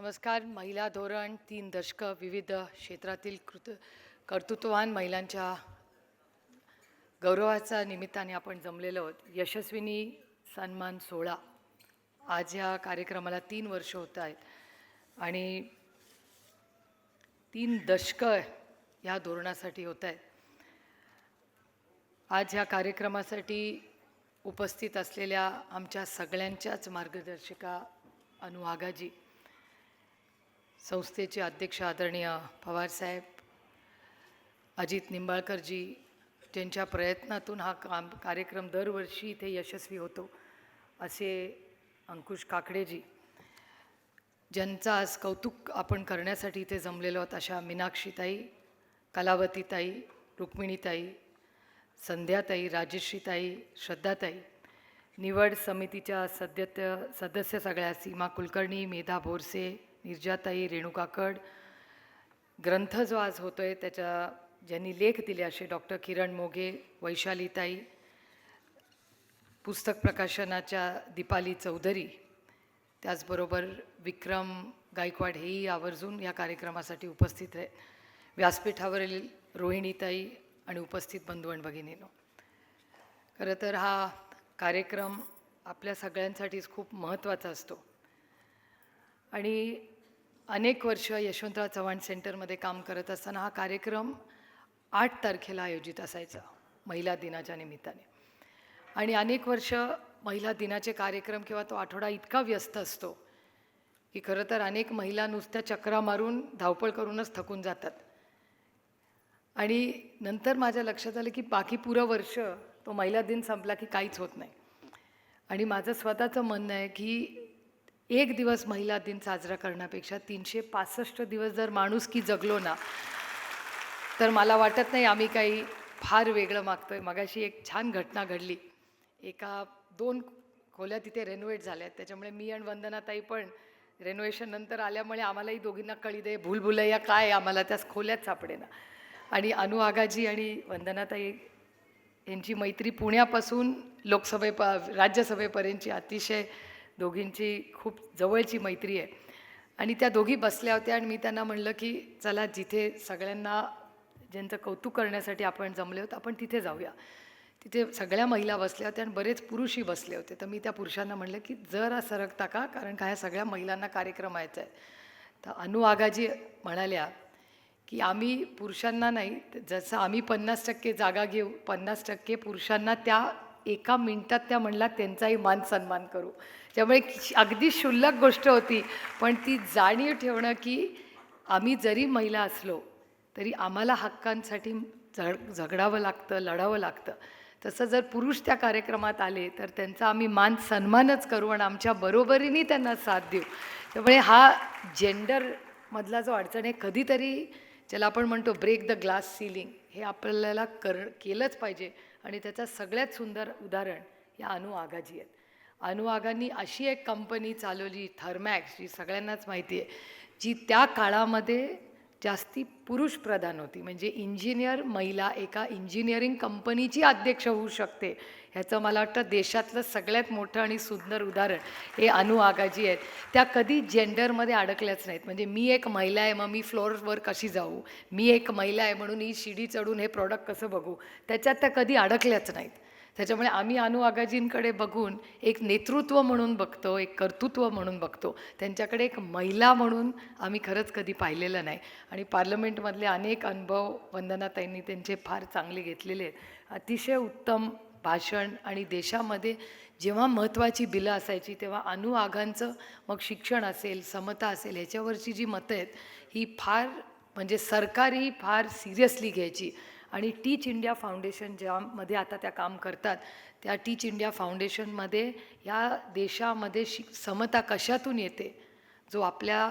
नमस्कार महिला धोरण तीन दशकं विविध क्षेत्रातील कृत कर्तृत्ववान महिलांच्या गौरवाच्या निमित्ताने आपण जमलेलो आहोत. यशस्विनी सन्मान सोहळा आज या कार्यक्रमाला तीन वर्ष होत आहेत आणि तीन दशकं ह्या धोरणासाठी होत आहेत. आज ह्या कार्यक्रमासाठी उपस्थित असलेल्या आमच्या सगळ्यांच्याच मार्गदर्शिका अनुवागाजी संस्थेचे अध्यक्ष आदरणीय पवारसाहेब अजित निंबाळकरजी ज्यांच्या प्रयत्नातून हा काम कार्यक्रम दरवर्षी इथे यशस्वी होतो असे अंकुश काकडेजी ज्यांचं आज कौतुक आपण करण्यासाठी इथे जमलेलो आहोत अशा मीनाक्षीताई कलावतीताई रुक्मिणीताई संध्याताई राजेश्रीताई श्रद्धाताई निवड समितीच्या सद्यत सदस्य सगळ्या सीमा कुलकर्णी मेधा बोरसे निर्जाताई रेणुकाकड ग्रंथ जो आज होतो आहे त्याच्या ज्यांनी लेख दिले असे डॉक्टर किरण मोगे वैशालीताई पुस्तक प्रकाशनाच्या दीपाली चौधरी त्याचबरोबर विक्रम गायकवाड हेही आवर्जून या कार्यक्रमासाठी उपस्थित आहे व्यासपीठावरील रोहिणीताई आणि उपस्थित बंधू आणि भगिनीनो. खरं तर हा कार्यक्रम आपल्या सगळ्यांसाठीच खूप महत्त्वाचा असतो. आणि अनेक वर्ष यशवंतराव चव्हाण सेंटरमध्ये काम करत असताना हा कार्यक्रम आठ तारखेला आयोजित असायचा महिला दिनाच्या निमित्ताने. आणि अनेक वर्ष महिला दिनाचे कार्यक्रम किंवा तो आठवडा इतका व्यस्त असतो की खरं तर अनेक महिला नुसत्या चक्रा मारून धावपळ करूनच थकून जातात. आणि नंतर माझ्या लक्षात आलं की बाकी पुरं वर्ष तो महिला दिन संपला की काहीच होत नाही. आणि माझं स्वतःचं म्हणणं आहे की एक दिवस महिला दिन साजरा करण्यापेक्षा तीनशे पासष्ट दिवस जर माणूस की जगलो ना तर मला वाटत नाही आम्ही काही फार वेगळं मागतो आहे मगाशी एक छान घटना घडली. एका दोन खोल्या तिथे रेनोवेट झाल्या आहेत त्याच्यामुळे मी आणि वंदनाताई पण रेनोवेशन नंतर आल्यामुळे आम्हालाही दोघींना कळी दे भूलभुलैया काय आम्हाला? त्याच खोल्यात सापडेना. आणि अनु आगाजी आणि वंदनाताई यांची मैत्री पुण्यापासून लोकसभे प राज्यसभेपर्यंतची अतिशय दोघींची खूप जवळची मैत्री आहे. आणि त्या दोघी बसल्या होत्या आणि मी त्यांना म्हणलं की चला जिथे सगळ्यांना ज्यांचं कौतुक करण्यासाठी आपण जमले होतं आपण तिथे जाऊया. तिथे सगळ्या महिला बसल्या होत्या आणि बरेच पुरुषही बसले होते. तर मी त्या पुरुषांना म्हणलं की जरा सरकता का कारण का ह्या सगळ्या महिलांना कार्यक्रम व्हायचा आहे. तर अनु आगाजी म्हणाल्या की आम्ही पुरुषांना नाही जसं आम्ही पन्नास टक्के जागा घेऊ पन्नास टक्के पुरुषांना त्या एका मिनटात त्या म्हणला त्यांचाही मान सन्मान करू. त्यामुळे अगदी क्षुल्लक गोष्ट होती. पण ती जाणीव ठेवणं की आम्ही जरी महिला असलो तरी आम्हाला हक्कांसाठी झग झगडावं लागतं लढावं लागतं. तसं जर पुरुष त्या कार्यक्रमात आले तर त्यांचा आम्ही मान सन्मानच करू आणि आमच्या बरोबरीने त्यांना साथ देऊ. त्यामुळे हा जेंडरमधला जो अडचण आहे कधीतरी ज्याला आपण म्हणतो ब्रेक द ग्लास सिलिंग हे आपल्याला कर केलंच पाहिजे. आणि त्याचं सगळ्यात सुंदर उदाहरण या अनु आगाजी आहेत. अनु आगांनी अशी एक कंपनी चालवली थर्मॅक्स जी सगळ्यांनाच माहिती आहे जी त्या काळामध्ये जास्ती पुरुष प्रधान होती. म्हणजे इंजिनियर महिला एका इंजिनिअरिंग कंपनीची अध्यक्ष होऊ शकते. ह्याचं मला वाटतं देशातलं सगळ्यात मोठं आणि सुंदर उदाहरण हे अनु आगाजी आहेत. त्या कधी जेंडरमध्ये अडकल्याच नाहीत. म्हणजे मी एक महिला आहे मग मी फ्लोअरवर कशी जाऊ? मी एक महिला आहे म्हणून ही शिडी चढून हे प्रॉडक्ट कसं बघू? त्याच्यात त्या कधी अडकल्याच नाहीत. त्याच्यामुळे आम्ही अनु आगाजींकडे बघून एक नेतृत्व म्हणून बघतो एक कर्तृत्व म्हणून बघतो. त्यांच्याकडे एक महिला म्हणून आम्ही खरंच कधी पाहिलेलं नाही. आणि पार्लमेंटमधले अनेक अनुभव वंदनाताईंनी त्यांचे फार चांगले घेतलेले आहेत. अतिशय उत्तम भाषण आणि देशामध्ये जेव्हा महत्त्वाची बिलं असायची तेव्हा अनु आघांचं मग शिक्षण असेल समता असेल ह्याच्यावरची जी मतं आहेत ही फार म्हणजे सरकारही फार सिरियसली घ्यायची. आणि टीच इंडिया फाउंडेशन ज्यामध्ये आता त्या काम करतात त्या टीच इंडिया फाउंडेशनमध्ये या देशामध्ये शिक समता कशातून येते? जो आपल्या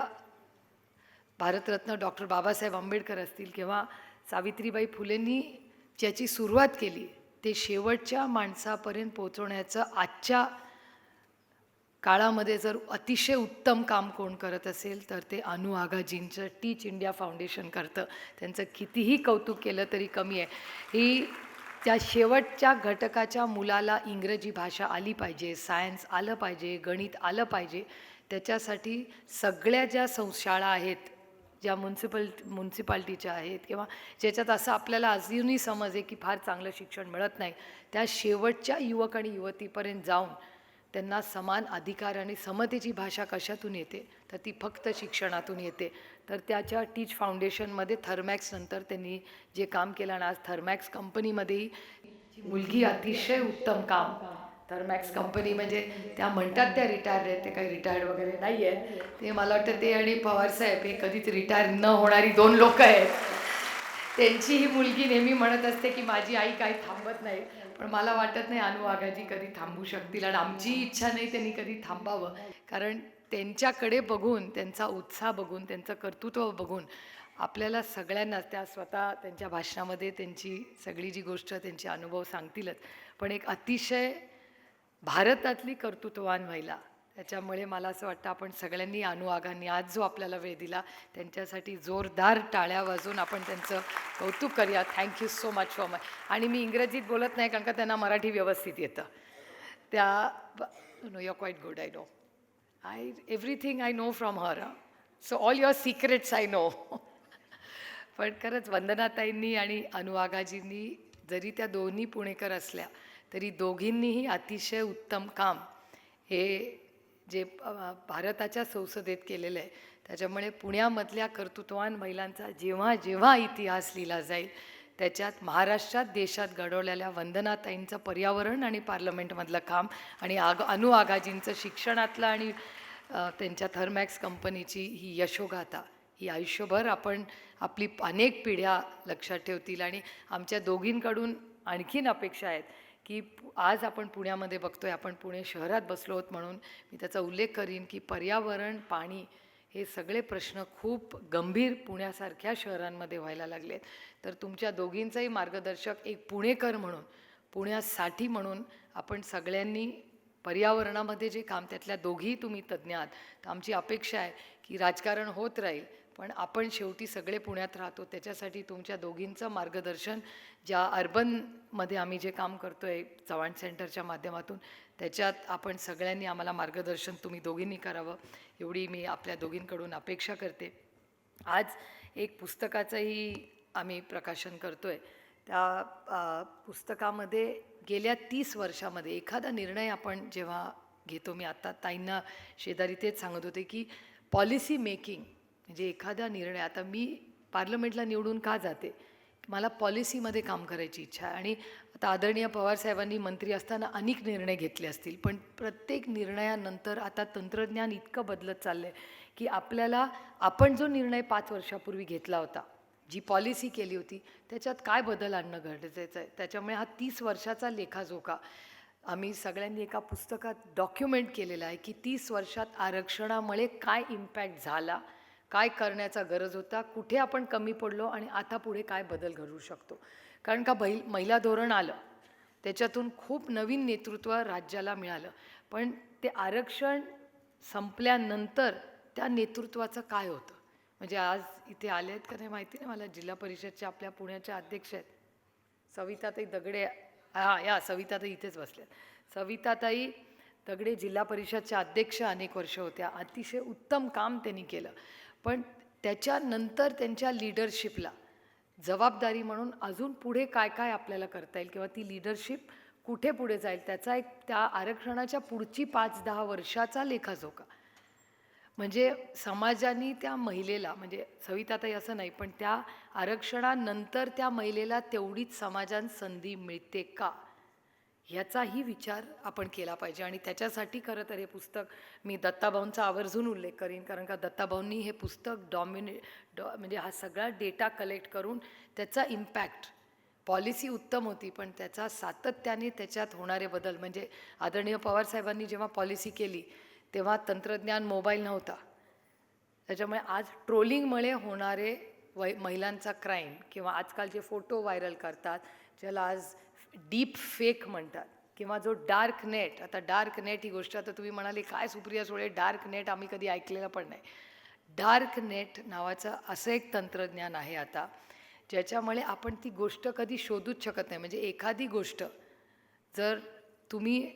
भारतरत्न डॉक्टर बाबासाहेब आंबेडकर असतील किंवा सावित्रीबाई फुलेंनी ज्याची सुरुवात केली ते शेवटच्या माणसापर्यंत पोचवण्याचं आजच्या काळामध्ये जर अतिशय उत्तम काम कोण करत असेल तर ते अनु आगाजींचं टीच इंडिया फाउंडेशन करतं. त्यांचं कितीही कौतुक केलं तरी कमी आहे. ही त्या शेवटच्या घटकाच्या मुलाला इंग्रजी भाषा आली पाहिजे सायन्स आलं पाहिजे गणित आलं पाहिजे त्याच्यासाठी सगळ्या ज्या संशाळा आहेत ज्या म्युन्सिपल म्युन्सिपाल्टीच्या आहेत किंवा ज्याच्यात असं आपल्याला अजूनही समज आहे की फार चांगलं शिक्षण मिळत नाही त्या शेवटच्या युवक आणि युवतीपर्यंत जाऊन त्यांना समान अधिकार आणि समतेची भाषा कशातून येते? तर ती फक्त शिक्षणातून येते. तर त्याच्या टीच फाउंडेशनमध्ये थर्मॅक्स नंतर त्यांनी जे काम केलं आणि आज थर्मॅक्स कंपनीमध्येही मुलगी अतिशय उत्तम काम थर्मॅक्स कंपनी म्हणजे त्या म्हणतात त्या रिटायर्ड आहेत ते काही रिटायर्ड वगैरे नाही आहे ते मला वाटतं ते आणि पवारसाहेब हे कधीच रिटायर न होणारी दोन लोक आहेत. त्यांची ही मुलगी नेहमी म्हणत असते की माझी आई काही थांबत नाही. पण मला वाटत नाही अनु आगाजी कधी थांबू शकतील आणि आमची इच्छा नाही त्यांनी कधी थांबावं. कारण त्यांच्याकडे बघून त्यांचा उत्साह बघून त्यांचं कर्तृत्व बघून आपल्याला सगळ्यांनाच त्या स्वतः त्यांच्या भाषणामध्ये त्यांची सगळी जी गोष्ट त्यांचे अनुभव सांगतीलच. पण एक अतिशय भारतातली कर्तृत्ववान महिला. त्याच्यामुळे मला असं वाटतं आपण सगळ्यांनी अनुआगांनी आज जो आपल्याला वेळ दिला त्यांच्यासाठी जोरदार टाळ्या वाजवून आपण त्यांचं कौतुक करूया. Thank you so much for much आणि मी इंग्रजीत बोलत नाही कारण का त्यांना मराठी व्यवस्थित येतं. त्या know your quite good I know I everything I know from her so all your secrets I know पण खरंच वंदनाताईंनी आणि अनुआगाजींनी जरी त्या दोन्ही पुणेकर असल्या तरी दोघींनीही अतिशय उत्तम काम हे जे भारताच्या संसदेत केलेलं आहे. त्याच्यामुळे पुण्यामधल्या कर्तृत्वान महिलांचा जेव्हा जेव्हा इतिहास लिहिला जाईल त्याच्यात महाराष्ट्रात देशात घडवलेल्या वंदनाताईंचं पर्यावरण आणि पार्लमेंटमधलं काम आणि आग अनु आगाजींचं शिक्षणातलं आणि त्यांच्या थर्मॅक्स कंपनीची ही यशोगाथा ही आयुष्यभर आपण आपली अनेक पिढ्या लक्षात ठेवतील आणि आमच्या दोघींकडून आणखीन अपेक्षा आहेत. की पु- आज आपण पुण्यामध्ये बघतो आहे आपण पुणे शहरात बसलो आहोत म्हणून मी त्याचा उल्लेख करीन की पर्यावरण पाणी हे सगळे प्रश्न खूप गंभीर पुण्यासारख्या शहरांमध्ये व्हायला लागले आहेत तर तुमच्या दोघींचंही मार्गदर्शक एक पुणेकर म्हणून पुण्यासाठी म्हणून आपण सगळ्यांनी पर्यावरणामध्ये जे काम त्यातल्या दोघीही तुम्ही तज्ज्ञ आहात. तर आमची अपेक्षा आहे की राजकारण होत राहील पण आपण शेवटी सगळे पुण्यात राहतो. त्याच्यासाठी तुमच्या दोघींचं मार्गदर्शन ज्या अर्बनमध्ये आम्ही जे काम करतो आहे चव्हाण सेंटरच्या माध्यमातून त्याच्यात आपण सगळ्यांनी आम्हाला मार्गदर्शन तुम्ही दोघींनी करावं एवढी मी आपल्या दोघींकडून अपेक्षा करते. आज एक पुस्तकाचंही आम्ही प्रकाशन करतो आहे त्या पुस्तकामध्ये गेल्या तीस वर्षामध्ये एखादा निर्णय आपण जेव्हा घेतो मी आत्ता ताईंना शेजारी तेच सांगत होते की पॉलिसी मेकिंग म्हणजे एखादा निर्णय आता मी पार्लमेंटला निवडून का जाते? मला पॉलिसीमध्ये काम करायची इच्छा आहे. आणि आता आदरणीय पवारसाहेबांनी मंत्री असताना अनेक निर्णय घेतले असतील. पण प्रत्येक निर्णयानंतर आता तंत्रज्ञान इतकं बदलत चाललं आहे की आपल्याला आपण जो निर्णय पाच वर्षापूर्वी घेतला होता जी पॉलिसी केली होती त्याच्यात काय बदल आणणं गरजेचं आहे? त्याच्यामुळे हा तीस वर्षाचा लेखाजोखा. आम्ही सगळ्यांनी एका पुस्तकात डॉक्युमेंट केलेला आहे की तीस वर्षात आरक्षणामुळे काय इम्पॅक्ट झाला? काय करण्याचा गरज होता कुठे आपण कमी पडलो आणि आता पुढे काय बदल घडू शकतो. कारण का बैल महिला धोरण आलं त्याच्यातून खूप नवीन नेतृत्व राज्याला मिळालं. पण ते आरक्षण संपल्यानंतर त्या नेतृत्वाचं काय होतं? म्हणजे आज इथे आले आहेत का नाही माहिती नाही मला. जिल्हा परिषदच्या आपल्या पुण्याच्या अध्यक्ष आहेत. सविताताई दगडे हां या सविताताई इथेच बसल्यात सविताताई दगडे जिल्हा परिषदच्या अध्यक्ष अनेक वर्ष होत्या. अतिशय उत्तम काम त्यांनी केलं. पण त्याच्यानंतर त्यांच्या लिडरशिपला जबाबदारी म्हणून अजून पुढे काय काय आपल्याला करता येईल किंवा ती लिडरशिप कुठे पुढे जाईल त्याचा एक त्या आरक्षणाच्या पुढची पाच दहा वर्षाचा लेखाजोखा. म्हणजे समाजाने त्या महिलेला म्हणजे सविताताई असं नाही पण त्या आरक्षणानंतर त्या महिलेला तेवढीच समाजात संधी मिळते का? ह्याचाही विचार आपण केला पाहिजे. आणि त्याच्यासाठी खरं तर हे पुस्तक मी दत्ताभाऊंचा आवर्जून उल्लेख करीन. कारण का दत्ताभाऊंनी हे पुस्तक डॉमिने डॉ म्हणजे हा सगळा डेटा कलेक्ट करून त्याचा इम्पॅक्ट पॉलिसी उत्तम होती पण त्याचा सातत्याने त्याच्यात होणारे बदल म्हणजे आदरणीय पवारसाहेबांनी जेव्हा पॉलिसी केली तेव्हा तंत्रज्ञान मोबाईल नव्हता. त्याच्यामुळे आज ट्रोलिंगमुळे होणारे वै महिलांचा क्राईम किंवा आजकाल जे फोटो व्हायरल करतात ज्याला आज डीप फेक म्हणतात किंवा जो डार्क नेट आता डार्क नेट ही गोष्ट आता तुम्ही म्हणाले काय सुप्रिया सुळे डार्क नेट आम्ही कधी ऐकलेलं पण नाही. डार्क नेट नावाचं असं एक तंत्रज्ञान आहे आता ज्याच्यामुळे आपण ती गोष्ट कधी शोधूच शकत नाही. म्हणजे एखादी गोष्ट जर तुम्ही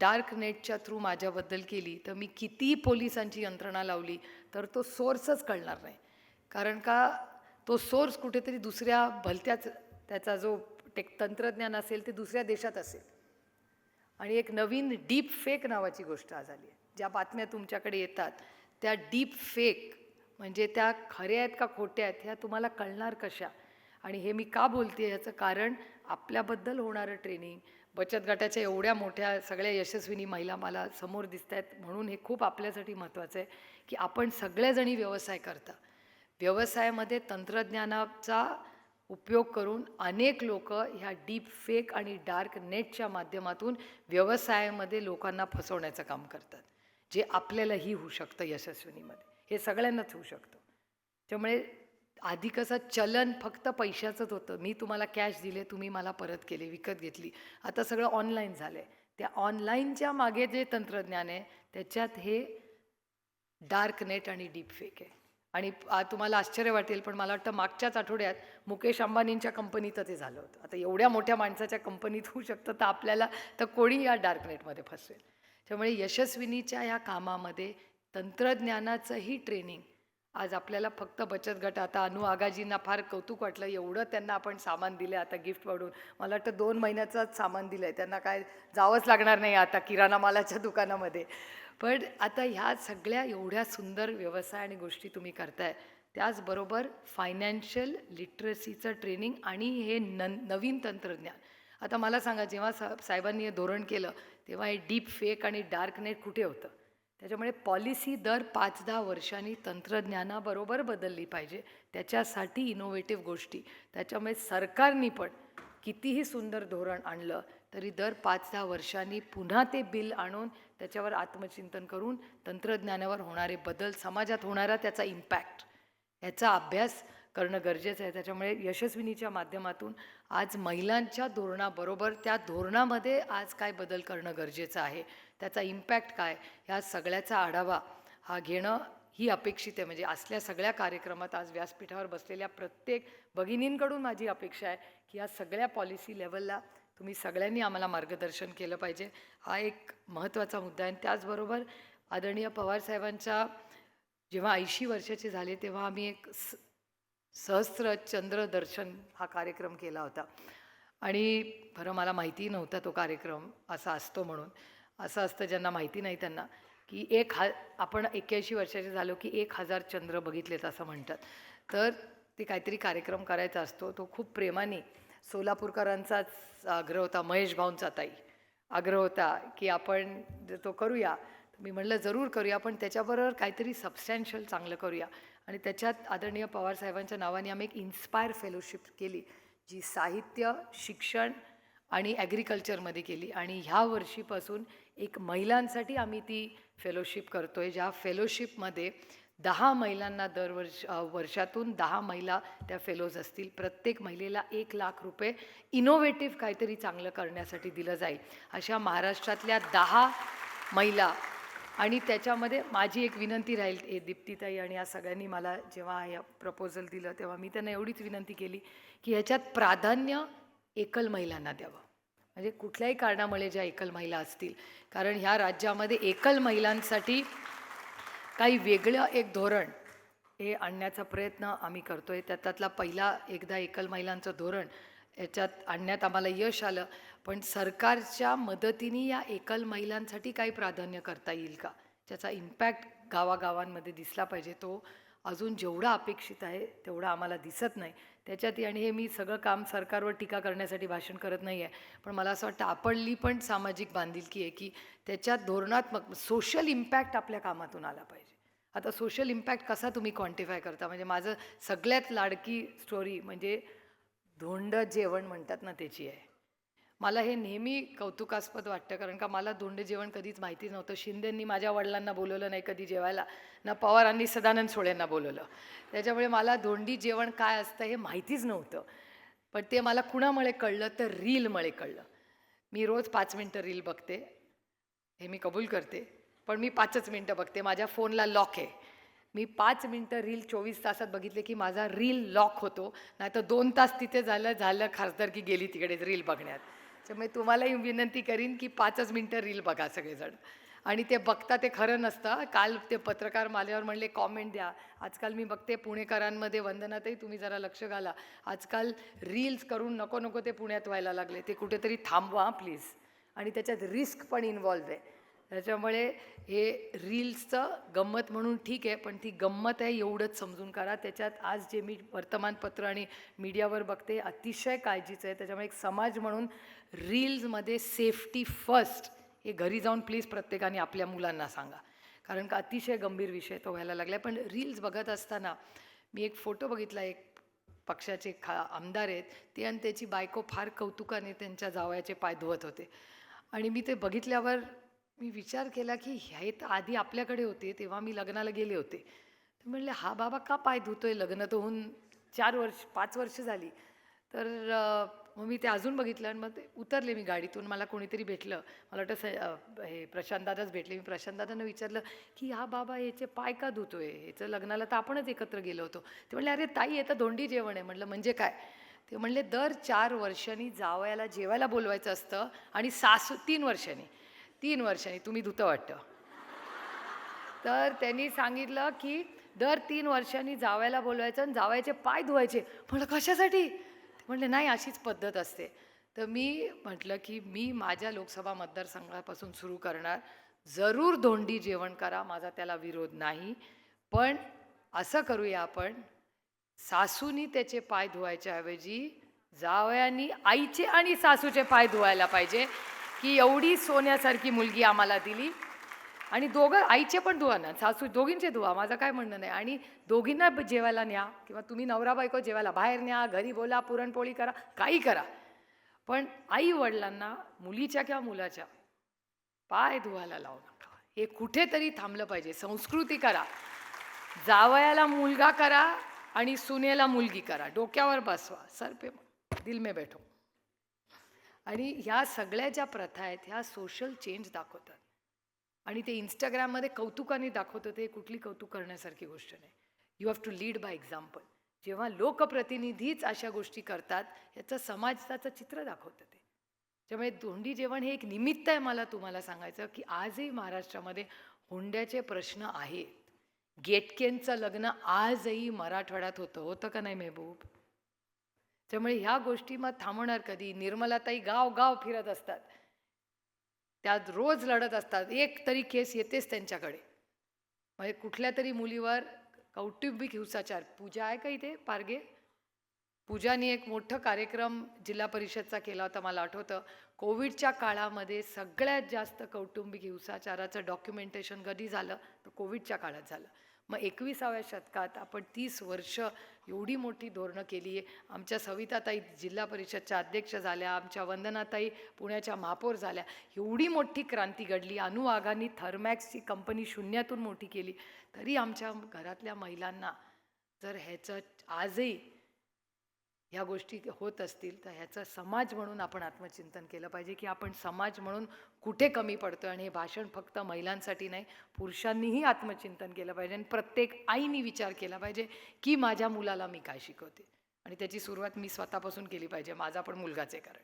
डार्क नेटच्या थ्रू माझ्याबद्दल केली तर मी किती पोलिसांची यंत्रणा लावली तर तो सोर्सच कळणार नाही. कारण का तो सोर्स कुठेतरी दुसऱ्या भलत्याच त्याचा जो टेक तंत्रज्ञान असेल ते दुसऱ्या देशात असेल. आणि एक नवीन डीप फेक नावाची गोष्ट आज आली आहे. ज्या बातम्या तुमच्याकडे येतात त्या डीप फेक म्हणजे त्या खऱ्या आहेत का खोट्या आहेत ह्या तुम्हाला कळणार कशा? आणि हे मी का बोलते याचं कारण आपल्याबद्दल होणारं ट्रेनिंग बचत गटाच्या एवढ्या मोठ्या सगळ्या यशस्विनी महिला मला समोर दिसत आहेत म्हणून हे खूप आपल्यासाठी महत्त्वाचं आहे की आपण सगळ्याजणी व्यवसाय करता. व्यवसायामध्ये तंत्रज्ञानाचा उपयोग करून अनेक लोक ह्या डीप फेक आणि डार्क नेटच्या माध्यमातून व्यवसायामध्ये लोकांना फसवण्याचं काम करतात जे आपल्यालाही होऊ शकतं यशस्विनीमध्ये. हे सगळ्यांनाच होऊ शकतं. त्यामुळे आधी कसं चलन फक्त पैशाचंच होतं. मी तुम्हाला कॅश दिले तुम्ही मला परत केले विकत घेतली. आता सगळं ऑनलाईन झालं आहे त्या ऑनलाईनच्या मागे जे तंत्रज्ञान आहे त्याच्यात हे डार्क नेट आणि डीप फेक आहे. आणि तुम्हाला आश्चर्य वाटेल पण मला वाटतं मागच्याच आठवड्यात मुकेश अंबानींच्या कंपनीत ते झालं होतं. आता एवढ्या मोठ्या माणसाच्या कंपनीत होऊ शकतं तर आपल्याला तर कोणी या डार्क नेटमध्ये फसवेल त्यामुळे यशस्विनीच्या या कामामध्ये तंत्रज्ञानाचंही ट्रेनिंग आज आपल्याला फक्त बचत गट आता अनु आगाजींना फार कौतुक वाटलं एवढं त्यांना आपण सामान दिलं आता गिफ्ट वाढून. मला वाटतं दोन महिन्याचंच सामान दिलं आहे त्यांना काय जावंच लागणार नाही आता किराणा मालाच्या दुकानामध्ये. पण आता ह्या सगळ्या एवढ्या सुंदर व्यवसाय आणि गोष्टी तुम्ही करताय त्याचबरोबर फायनान्शियल लिटरसीचं ट्रेनिंग आणि हे न नवीन तंत्रज्ञान. आता मला सांगा जेव्हा सा साहेबांनी हे धोरण केलं तेव्हा हे डीप फेक आणि डार्क नेट कुठे होतं? त्याच्यामुळे पॉलिसी दर पाच दहा वर्षांनी तंत्रज्ञानाबरोबर बदलली पाहिजे. त्याच्यासाठी इनोव्हेटिव्ह गोष्टी. त्याच्यामुळे सरकारनी पण कितीही सुंदर धोरण आणलं तरी दर पाच दहा वर्षांनी पुन्हा ते बिल आणून त्याच्यावर आत्मचिंतन करून तंत्रज्ञानावर होणारे बदल समाजात होणारा त्याचा इम्पॅक्ट याचा अभ्यास करणं गरजेचं आहे. त्याच्यामुळे यशस्विनीच्या माध्यमातून आज महिलांच्या धोरणाबरोबर त्या धोरणामध्ये आज काय बदल करणं गरजेचं आहे त्याचा इम्पॅक्ट काय ह्या सगळ्याचा आढावा हा घेणं ही अपेक्षित आहे. म्हणजे असल्या सगळ्या कार्यक्रमात आज व्यासपीठावर बसलेल्या प्रत्येक भगिनींकडून माझी अपेक्षा आहे की या सगळ्या पॉलिसी लेवलला तुम्ही सगळ्यांनी आम्हाला मार्गदर्शन केलं पाहिजे. हा एक महत्त्वाचा मुद्दा आहे. आणि त्याचबरोबर आदरणीय पवारसाहेबांच्या जेव्हा ऐंशी वर्षाचे झाले तेव्हा आम्ही एक स सहस्र चंद्र दर्शन हा कार्यक्रम केला होता. आणि खरं मला माहिती नव्हता तो कार्यक्रम असा असतो म्हणून. असं असतं ज्यांना माहिती नाही त्यांना की एक हा आपण एक्क्याऐंशी वर्षाचे झालो की एक हजार चंद्र बघितलेत असं म्हणतात. तर ते काहीतरी कार्यक्रम करायचा असतो. तो खूप प्रेमाने सोलापूरकरांचाच आग्रह होता महेश भाऊंचा ताई. आग्रह होता की आपण तो करूया. मी म्हणलं जरूर करूया पण त्याच्याबरोबर काहीतरी सबस्टॅन्शियल चांगलं करूया. आणि त्याच्यात आदरणीय पवारसाहेबांच्या नावाने आम्ही एक इन्स्पायर फेलोशिप केली जी साहित्य शिक्षण आणि ॲग्रिकल्चरमध्ये केली. आणि ह्या वर्षीपासून एक महिलांसाठी आम्ही ती फेलोशिप करतो आहे ज्या फेलोशिपमध्ये दहा महिलांना दरवर्ष वर्षातून दहा महिला त्या फेलोज असतील. प्रत्येक महिलेला एक लाख रुपये इनोव्हेटिव्ह काहीतरी चांगलं करण्यासाठी दिलं जाईल. अशा महाराष्ट्रातल्या दहा महिला आणि त्याच्यामध्ये माझी एक विनंती राहील ए दीप्तीताई आणि या सगळ्यांनी मला जेव्हा या प्रपोजल दिलं तेव्हा मी त्यांना एवढीच विनंती केली की ह्याच्यात प्राधान्य एकल महिलांना द्यावं. म्हणजे कुठल्याही कारणामुळे ज्या एकल महिला असतील. कारण ह्या राज्यामध्ये एकल महिलांसाठी काही वेगळं एक धोरण हे आणण्याचा प्रयत्न आम्ही करतो आहे त्यातला पहिला एकदा एकल महिलांचं धोरण याच्यात आणण्यात आम्हाला यश आलं. पण सरकारच्या मदतीने या एकल महिलांसाठी काही प्राधान्य करता येईल का? त्याचा इम्पॅक्ट गावागावांमध्ये दिसला पाहिजे तो अजून जेवढा अपेक्षित आहे तेवढा आम्हाला दिसत नाही. त्याच्यात आणि हे मी सगळं काम सरकारवर टीका करण्यासाठी भाषण करत नाही आहे पण मला असं वाटतं आपणली पण सामाजिक बांधिलकी आहे की त्याच्यात धोरणात्मक सोशल इम्पॅक्ट आपल्या कामातून आला पाहिजे. आता सोशल इम्पॅक्ट कसा तुम्ही क्वांटिफाय करता? म्हणजे माझं सगळ्यात लाडकी स्टोरी म्हणजे धोंड जेवण म्हणतात ना त्याची आहे. मला हे नेहमी कौतुकास्पद वाटतं कारण का मला धोंड जेवण कधीच माहिती नव्हतं. शिंदेंनी माझ्या वडिलांना बोलवलं नाही कधी जेवायला. ना पवारांनी सदानंद सोळेंना बोलवलं. त्याच्यामुळे मला धोंडी जेवण काय असतं हे माहितीच नव्हतं. पण ते मला कुणामुळे कळलं तर रीलमुळे कळलं. मी रोज पाच मिनटं रील बघते. हे मी कबूल करते. पण मी पाचच मिनटं बघते. माझ्या फोनला लॉक आहे. मी पाच मिनटं रील चोवीस तासात बघितले की माझा रील लॉक होतो. नाहीतर दोन तास तिथे झालं झालं खासदार की गेली तिकडे रील बघण्यात. त्यामुळे तुम्हालाही विनंती करीन की पाचच मिनटं रील बघा सगळेजण. आणि ते बघता ते खरं नसतं. काल ते पत्रकार माझ्यावर म्हणले कॉमेंट द्या. आजकाल मी बघते पुणेकरांमध्ये वंदनातही तुम्ही जरा लक्ष घाला. आजकाल रील्स करून नको नको ते पुण्यात व्हायला लागले. ते कुठेतरी थांबवा प्लीज. आणि त्याच्यात रिस्क पण इन्वॉल्व्ह आहे. त्याच्यामुळे हे रील्सचं गंमत म्हणून ठीक आहे पण ती गंमत आहे एवढंच समजून करा त्याच्यात आज जे मी वर्तमानपत्र आणि मीडियावर बघते अतिशय काळजीचं आहे. त्याच्यामुळे एक समाज म्हणून रील्समध्ये सेफ्टी फर्स्ट हे घरी जाऊन प्लीज प्रत्येकाने आपल्या मुलांना सांगा. कारण का अतिशय गंभीर विषय तो व्हायला लागला आहे पण रील्स बघत असताना मी एक फोटो बघितला एक पक्षाचे खा आमदार आहेत ते आणि त्याची बायको फार कौतुकाने त्यांच्या जावयाचे पाय धुवत होते. आणि मी ते बघितल्यावर मी विचार केला की हे तर आधी आपल्याकडे होते तेव्हा मी लग्नाला गेले होते. तर म्हणले हा बाबा का पाय धुतोय? लग्न तर होऊन चार वर्ष पाच वर्ष झाली. तर मग मी ते अजून बघितलं आणि मग ते उतरले मी गाडीतून. मला कोणीतरी भेटलं. मला वाटतं स हे प्रशांतदादाच भेटले. मी प्रशांतदादांना विचारलं की हा बाबा याचे पाय का धुतोय? याचं लग्नाला तर आपणच एकत्र गेलो होतो. ते म्हणले अरे ताई येतं धोंडी जेवण आहे. म्हटलं म्हणजे काय? ते म्हणले दर चार वर्षांनी जावयाला जेवायला बोलवायचं असतं आणि सासू तीन वर्षांनी. तीन वर्षांनी तुम्ही धुतं वाटतं. तर त्यांनी सांगितलं की दर तीन वर्षांनी जावयाला बोलवायचं आणि जावयाचे पाय धुवायचे. म्हणलं कशासाठी? म्हणले नाही अशीच पद्धत असते. तर मी म्हटलं की मी माझ्या लोकसभा मतदारसंघापासून सुरू करणार. जरूर धोंडी जेवण करा माझा त्याला विरोध नाही. पण असं करूया आपण सासूनी त्याचे पाय धुवायच्या ऐवजी जावयानी आईचे आणि सासूचे पाय धुवायला पाहिजे की एवढी सोन्यासारखी मुलगी आम्हाला दिली. आणि दोघं आईचे पण धुवा ना सासू दोघींचे धुवा माझं काय म्हणणं नाही. आणि दोघींना जेवायला न्या किंवा तुम्ही नवरा बायको जेवायला बाहेर न्या घरी बोला पुरणपोळी करा काही करा. पण आई वडिलांना मुलीच्या किंवा मुलाच्या पाय धुवायला लावू नका. हे कुठेतरी थांबलं पाहिजे. संस्कृती करा. जावयाला मुलगा करा आणि सुनेला मुलगी करा. डोक्यावर बसवा. सर पे दिल में बैठो. आणि ह्या सगळ्या ज्या प्रथा आहेत ह्या सोशल चेंज दाखवतात. आणि ते इंस्टाग्राममध्ये कौतुकाने दाखवतं ते कुठली कौतुक करण्यासारखी गोष्ट नाही. You have to lead by example जेव्हा लोकप्रतिनिधीच अशा गोष्टी करतात याचं समाजाचं चित्र दाखवतं ते. त्यामुळे धोंडी जेवण हे एक निमित्त आहे मला तुम्हाला सांगायचं की आजही महाराष्ट्रामध्ये हुंड्याचे प्रश्न आहेत. गेटकेनचं लग्न आजही मराठवाड्यात होतं. होतं का नाही मेहबूब? त्यामुळे ह्या गोष्टी मग थांबणार कधी? निर्मलाताई गाव गाव फिरत असतात. त्यात रोज लढत असतात. एक तरी केस येतेच त्यांच्याकडे. म्हणजे कुठल्या तरी मुलीवर कौटुंबिक हिंसाचार. पूजा आहे का इथे? पारगे? पूजाने एक मोठं कार्यक्रम जिल्हा परिषदचा केला होता मला आठवतं. कोविडच्या काळामध्ये सगळ्यात जास्त कौटुंबिक हिंसाचाराचं डॉक्युमेंटेशन कधी झालं? तर कोविडच्या काळात झालं. मग एकविसाव्या शतकात आपण तीस वर्ष एवढी मोठी धोरणं केली आहे आमच्या सविताताई जिल्हा परिषदच्या अध्यक्ष झाल्या आमच्या वंदनाताई पुण्याच्या महापौर झाल्या. एवढी मोठी क्रांती घडली. अनुवागांनी थर्मॅक्सची कंपनी शून्यातून मोठी केली. तरी आमच्या घरातल्या महिलांना जर ह्याचं आजही ह्या गोष्टी होत असतील तर ह्याचं समाज म्हणून आपण आत्मचिंतन केलं पाहिजे की आपण समाज म्हणून कुठे कमी पडतो आणि हे भाषण फक्त महिलांसाठी नाही पुरुषांनीही आत्मचिंतन केलं पाहिजे आणि प्रत्येक आईनी विचार केला पाहिजे की माझ्या मुलाला मी काय शिकवते. आणि त्याची सुरुवात मी स्वतःपासून केली पाहिजे माझा पण मुलगाच आहे कारण.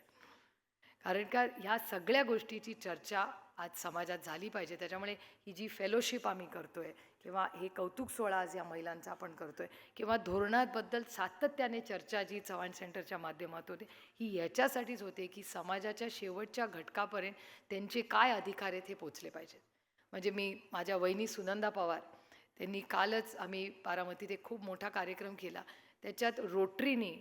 कारण का ह्या सगळ्या गोष्टीची चर्चा आज समाजात झाली पाहिजे. त्याच्यामुळे ही जी फेलोशिप आम्ही करतो आहे किंवा हे कौतुक सोहळा आज या महिलांचा आपण आहे किंवा धोरणाबद्दल सातत्याने चर्चा जी चव्हाण सेंटरच्या माध्यमात होते ही याच्यासाठीच होते की समाजाच्या शेवटच्या घटकापर्यंत त्यांचे काय अधिकार आहेत हे पोचले पाहिजेत. म्हणजे मी माझ्या वहिनी सुनंदा पवार त्यांनी कालच आम्ही बारामतीत एक खूप मोठा कार्यक्रम केला. त्याच्यात रोटरीने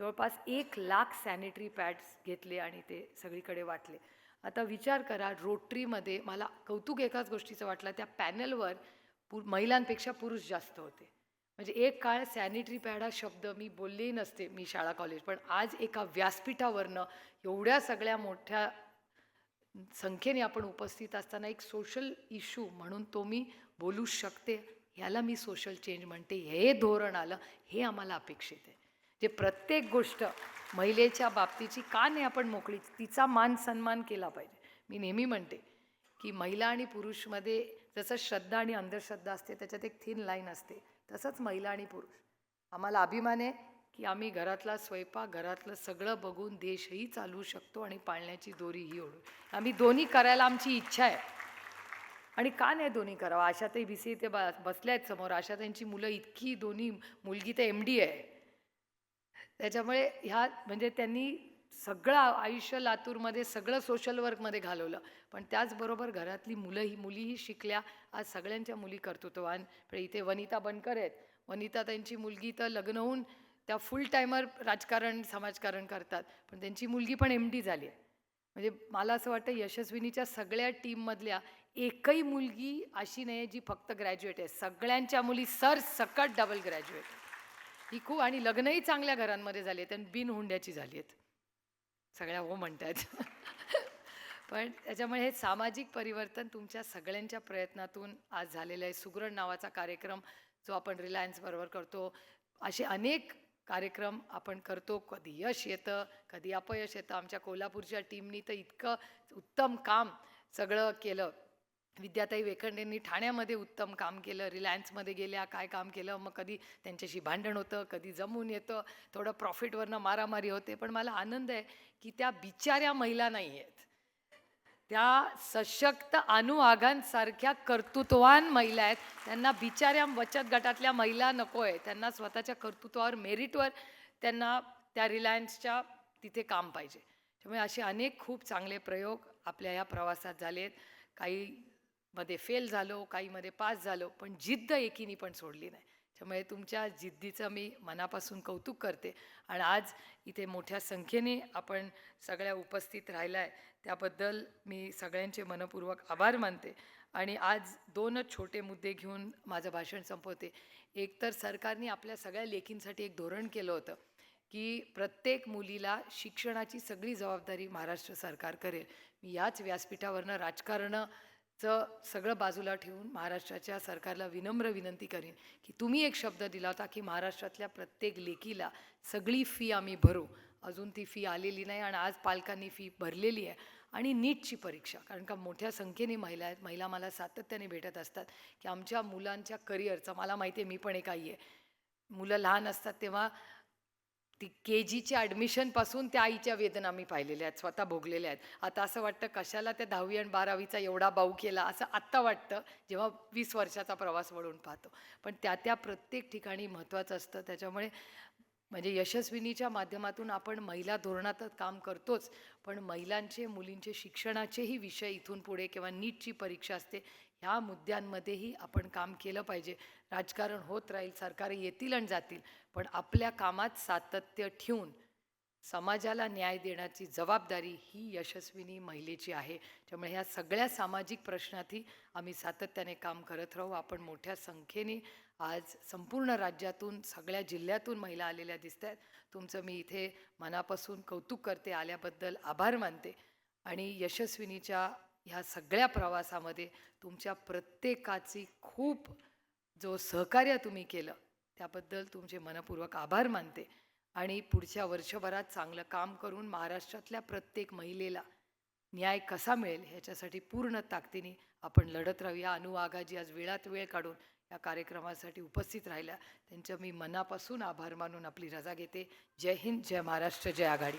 जवळपास एक लाख सॅनिटरी पॅड्स घेतले आणि ते सगळीकडे वाटले. आता विचार करा रोटरीमध्ये मला कौतुक एकाच गोष्टीचं वाटलं. त्या पॅनलवर पु महिलांपेक्षा पुरुष जास्त होते. म्हणजे एक काळ सॅनिटरी पॅड हा शब्द मी बोललेही नसते मी शाळा कॉलेज पण आज एका व्यासपीठावरनं एवढ्या सगळ्या मोठ्या संख्येने आपण उपस्थित असताना एक सोशल इश्यू म्हणून तो मी बोलू शकते ह्याला मी सोशल चेंज म्हणते. हे धोरण आलं हे आम्हाला अपेक्षित आहे. जे प्रत्येक गोष्ट महिलेच्या बाबतीची का नाही आपण मोकळी? तिचा मान सन्मान केला पाहिजे. मी नेहमी म्हणते की महिला आणि पुरुषमध्ये जसं श्रद्धा आणि अंधश्रद्धा असते त्याच्यात एक थिन लाईन असते. तसंच महिला आणि पुरुष. आम्हाला अभिमान आहे की आम्ही घरातला स्वयंपाक घरातलं सगळं बघून देशही चालवू शकतो आणि पाळण्याची दोरीही ओढू. आम्ही दोन्ही करायला आमची इच्छा आहे. आणि का नाही दोन्ही करावं? आशाताई बी सी इथे ब बसल्या आहेत समोर. आशाताईंची मुलं इतकी दोन्ही मुलगी तर एम डी आहे. त्याच्यामुळे ह्या म्हणजे त्यांनी सगळं आयुष्य लातूरमध्ये सगळं सोशल वर्कमध्ये घालवलं. पण त्याचबरोबर घरातली मुलंही मुलीही शिकल्या. आज सगळ्यांच्या मुली कर्तृत्ववान. पण इथे वनिता बनकर आहेत. वनिता त्यांची मुलगी तर लग्न होऊन त्या फुल टायमर राजकारण समाजकारण करतात. पण त्यांची मुलगी पण एम डी झाली आहे. म्हणजे मला असं वाटतं यशस्विनीच्या सगळ्या टीममधल्या एकही मुलगी अशी नाही आहे जी फक्त ग्रॅज्युएट आहे. सगळ्यांच्या मुली सर सकट डबल ग्रॅज्युएट ही खूप आणि लग्नही चांगल्या घरांमध्ये झाली आहेत आणि बिन हुंड्याची झाली आहेत सगळ्या हो म्हणतात पण त्याच्यामुळे हे सामाजिक परिवर्तन तुमच्या सगळ्यांच्या प्रयत्नातून आज झालेलं आहे. सुगरण नावाचा कार्यक्रम जो आपण रिलायन्स बरोबर करतो असे अनेक कार्यक्रम आपण करतो. कधी यश येतं कधी अपयश येतं. आमच्या कोल्हापूरच्या टीमनी तर इतकं उत्तम काम सगळं केलं. विद्याताई वेखंडेंनी ठाण्यामध्ये उत्तम काम केलं रिलायन्समध्ये गेल्या काय काम केलं मग कधी त्यांच्याशी भांडण होतं कधी जमून येतं थोडं प्रॉफिटवरनं मारामारी होते पण मला आनंद आहे की त्या बिचाऱ्या महिला नाही आहेत. त्या सशक्त अनुआगांसारख्या कर्तृत्ववान महिला आहेत. त्यांना बिचाऱ्या बचत गटातल्या महिला नको आहे त्यांना स्वतःच्या कर्तृत्वावर मेरिटवर त्यांना त्या रिलायन्सच्या तिथे काम पाहिजे. त्यामुळे असे अनेक खूप चांगले प्रयोग आपल्या या प्रवासात झालेत. काही मध्ये फेल झालो काहीमध्ये पास झालो पण जिद्द एकीने पण सोडली नाही. त्यामुळे तुमच्या जिद्दीचं मी मनापासून कौतुक करते. आणि आज इथे मोठ्या संख्येने आपण सगळ्या उपस्थित राहिला आहे त्याबद्दल मी सगळ्यांचे मनपूर्वक आभार मानते. आणि आज दोनच छोटे मुद्दे घेऊन माझं भाषण संपवते. एक तर सरकारने आपल्या सगळ्या लेखींसाठी एक धोरण केलं होतं की प्रत्येक मुलीला शिक्षणाची सगळी जबाबदारी महाराष्ट्र सरकार करेल. मी याच व्यासपीठावरनं चं सगळं बाजूला ठेवून महाराष्ट्राच्या सरकारला विनम्र विनंती करीन की तुम्ही एक शब्द दिला होता की महाराष्ट्रातल्या प्रत्येक लेकीला सगळी फी आम्ही भरू. अजून ती फी आलेली नाही आणि आज पालकांनी फी भरलेली आहे. आणि नीटची परीक्षा कारण का मोठ्या संख्येने महिला आहेत. महिला मला सातत्याने भेटत असतात की आमच्या मुलांच्या करिअरचं मला माहिती आहे मी पण एक आई आहे. मुलं लहान असतात तेव्हा ती के जीच्या ॲडमिशनपासून त्या आईच्या वेदना मी पाहिलेल्या आहेत स्वतः भोगलेल्या आहेत. आता असं वाटतं कशाला त्या दहावी आणि बारावीचा एवढा बाऊ केला असं आत्ता वाटतं जेव्हा वीस वर्षाचा प्रवास वळून पाहतो. पण त्या त्या प्रत्येक ठिकाणी महत्त्वाचं असतं. त्याच्यामुळे म्हणजे यशस्विनीच्या माध्यमातून आपण महिला धोरणातच काम करतोच पण महिलांचे मुलींचे शिक्षणाचेही विषय इथून पुढे किंवा नीटची परीक्षा असते ह्या मुद्द्यांमध्येही आपण काम केलं पाहिजे. राजकारण होत राहील सरकार येतील आणि जातील पण आपल्या कामात सातत्य ठेवून समाजाला न्याय देण्याची जबाबदारी ही यशस्विनी महिलेची आहे. त्यामुळे ह्या सगळ्या सामाजिक प्रश्नातही आम्ही सातत्याने काम करत राहू. आपण मोठ्या संख्येने आज संपूर्ण राज्यातून सगळ्या जिल्ह्यातून महिला आलेल्या दिसत आहेत तुमचं मी इथे मनापासून कौतुक करते. आल्याबद्दल आभार मानते. आणि यशस्विनीच्या ह्या सगळ्या प्रवासामध्ये तुमच्या प्रत्येकाची खूप जो सहकार्य तुम्ही केलं त्याबद्दल तुमचे मनपूर्वक आभार मानते. आणि पुढच्या वर्षभरात चांगलं काम करून महाराष्ट्रातल्या प्रत्येक महिलेला न्याय कसा मिळेल ह्याच्यासाठी पूर्ण ताकदीने आपण लढत राहूया. अनुवागाजी आज वेळात वेळ काढून या कार्यक्रमासाठी उपस्थित राहिल्या. त्यांच्या मी मनापासून आभार मानून आपली रजा घेते. जय हिंद जय महाराष्ट्र जय आघाडी.